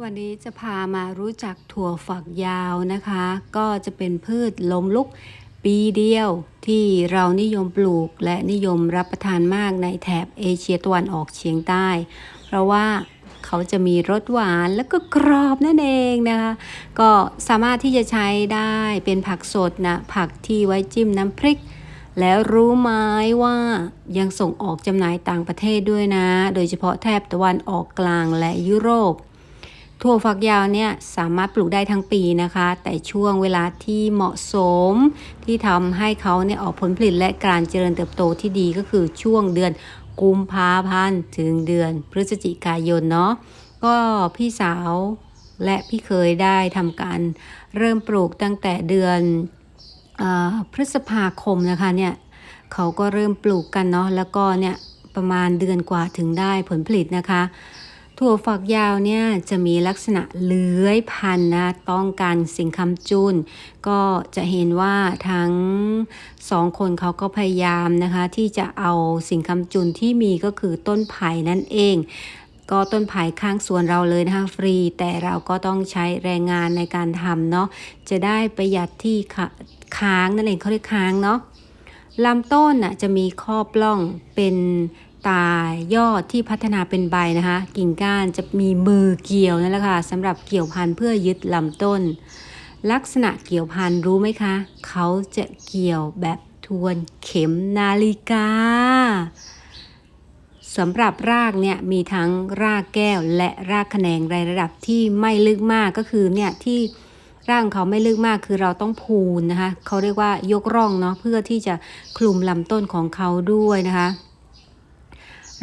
วันนี้จะพามารู้จักถั่วฝักยาวนะคะ ก็จะเป็นพืชล้มลุกปีเดียวที่เรานิยมปลูกและนิยมรับประทานมากในแถบเอเชียตะวันออกเฉียงใต้ เพราะว่าเขาจะมีรสหวานแล้วก็กรอบนั่นเองนะคะ ก็สามารถที่จะใช้ได้เป็นผักสดนะผักที่ไว้จิ้มน้ำพริก แล้วรู้ไหมว่ายังส่งออกจำหน่ายต่างประเทศด้วยนะ โดยเฉพาะแถบตะวันออกกลางและยุโรป ถั่วฝักยาวเนี่ยสามารถปลูกได้ทั้งปีนะคะ แต่ช่วงเวลาที่เหมาะสม ที่ทำให้เขาเนี่ยออกผลผลิตและการเจริญเติบโตที่ดีก็คือช่วงเดือนกุมภาพันธ์ถึงเดือนพฤศจิกายนเนาะก็พี่สาวและพี่เคยได้ทำการเริ่มปลูกตั้งแต่เดือนอพฤษภาคมนะคะเนี่ยเขาก็เริ่มปลูกกันเนาะแล้วก็เนี่ยประมาณเดือนกว่าถึงได้ผลผลิตนะคะ ถั่วฝักยาวเนี่ยจะมีลักษณะเลื้อยพันธุ์นะต้องการสิ่งคำจุนก็จะเห็นว่าทั้งสองคนเขาก็พยายามนะคะที่จะเอาสิ่งคำจุนที่มีก็คือต้นไผ่นั่นเอง ก็ต้นไผ่ข้างสวนเราเลยนะคะฟรี แต่เราก็ต้องใช้แรงงานในการทำเนาะจะได้ประหยัดที่ค้างนั่นเองเขาเรียกค้างเนาะลำต้นน่ะจะมีข้อปล้องเป็น ตายอดที่พัฒนาเป็นใบนะคะ กิ่งก้านจะมีมือเกี่ยวนั่นแหละค่ะสำหรับเกี่ยวพันธุ์เพื่อยึดลำต้น ลักษณะเกี่ยวพันธุ์รู้ไหมคะ เขาจะเกี่ยวแบบทวนเข็มนาฬิกาสำหรับรากเนี่ยมีทั้งรากแก้วและรากแขนงในระดับที่ไม่ลึกมากก็คือเนี่ยที่ร่างเขาไม่ลึกมากคือเราต้องพูนนะคะเขาเรียกว่ายกร่องเนาะเพื่อที่จะคลุมลำต้นของเขาด้วยนะคะ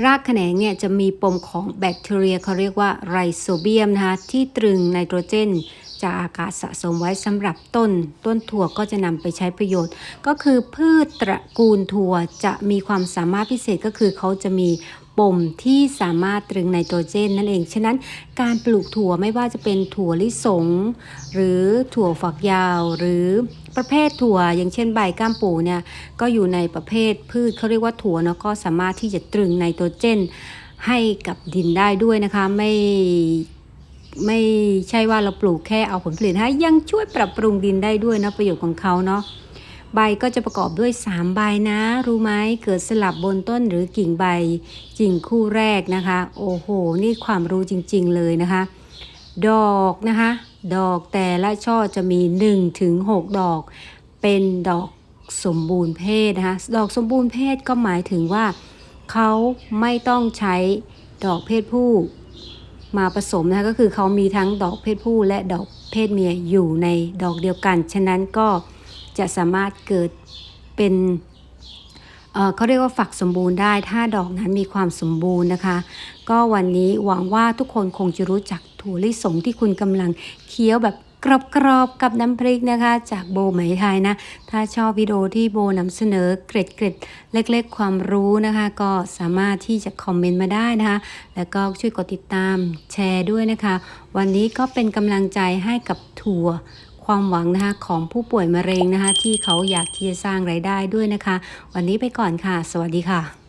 รากแขนงเนี่ยจะมีปมของแบคทีเรียเขาเรียกว่าไรโซเบียมนะคะที่ตรึงไนโตรเจน จากอากาศสะสมไว้สำหรับต้น ต้นถั่วก็จะนำไปใช้ประโยชน์ ก็คือพืชตระกูลถั่วจะมีความสามารถพิเศษก็คือเขาจะมีปมที่สามารถตรึงไนโตรเจนนั่นเอง ฉะนั้นการปลูกถั่วไม่ว่าจะเป็นถั่วลิสง หรือถั่วฝักยาวหรือประเภทถั่ว อย่างเช่นใบก้ามปูเนี่ยก็อยู่ในประเภทพืชเขาเรียกว่าถั่วเนาะก็สามารถที่จะตรึงไนโตรเจนให้กับดินได้ด้วยนะคะไม่ ไม่ใช่ว่าเราปลูกแค่เอาผลผลิตให้ยังช่วยปรับปรุงดินได้ด้วยนะประโยชน์ของเขาเนาะใบก็จะประกอบด้วย 3 ใบนะ รู้ไหมเกิดสลับบนต้นหรือกิ่งใบกิ่งคู่แรกนะคะ โอ้โห นี่ความรู้จริงๆเลยนะคะ ดอกนะคะ ดอกแต่ละช่อจะมี 1-6ถึง6ดอก เป็นดอกสมบูรณ์เพศนะคะ ดอกสมบูรณ์เพศก็หมายถึงว่าเขาไม่ต้องใช้ดอกเพศผู้ มาผสมนะคะก็คือเขามีทั้งดอกเพศผู้และดอกเพศเมียอยู่ในดอกเดียวกัน ฉะนั้นก็จะสามารถเกิดเป็นเเขาเรียกว่าฝักสมบูรณ์ได้ ถ้าดอกนั้นมีความสมบูรณ์นะคะ ก็วันนี้หวังว่าทุกคนคงจะรู้จักถั่วลิสงที่คุณกำลังเคี้ยวแบบ กรอบๆกับน้ำพริกนะคะ จากโบไหมไทยนะ ถ้าชอบวิดีโอที่โบนำเสนอเกร็ดเกร็ดๆเล็กๆ ความรู้นะคะ ก็สามารถที่จะคอมเมนต์มาได้นะคะ แล้วก็ช่วยกดติดตามแชร์ด้วยนะคะ วันนี้ก็เป็นกำลังใจให้กับถั่วความหวังนะคะของผู้ป่วยมะเร็งนะคะ ที่เขาอยากที่จะสร้างไรายได้ด้วยนะคะ วันนี้ไปก่อนค่ะ สวัสดีค่ะ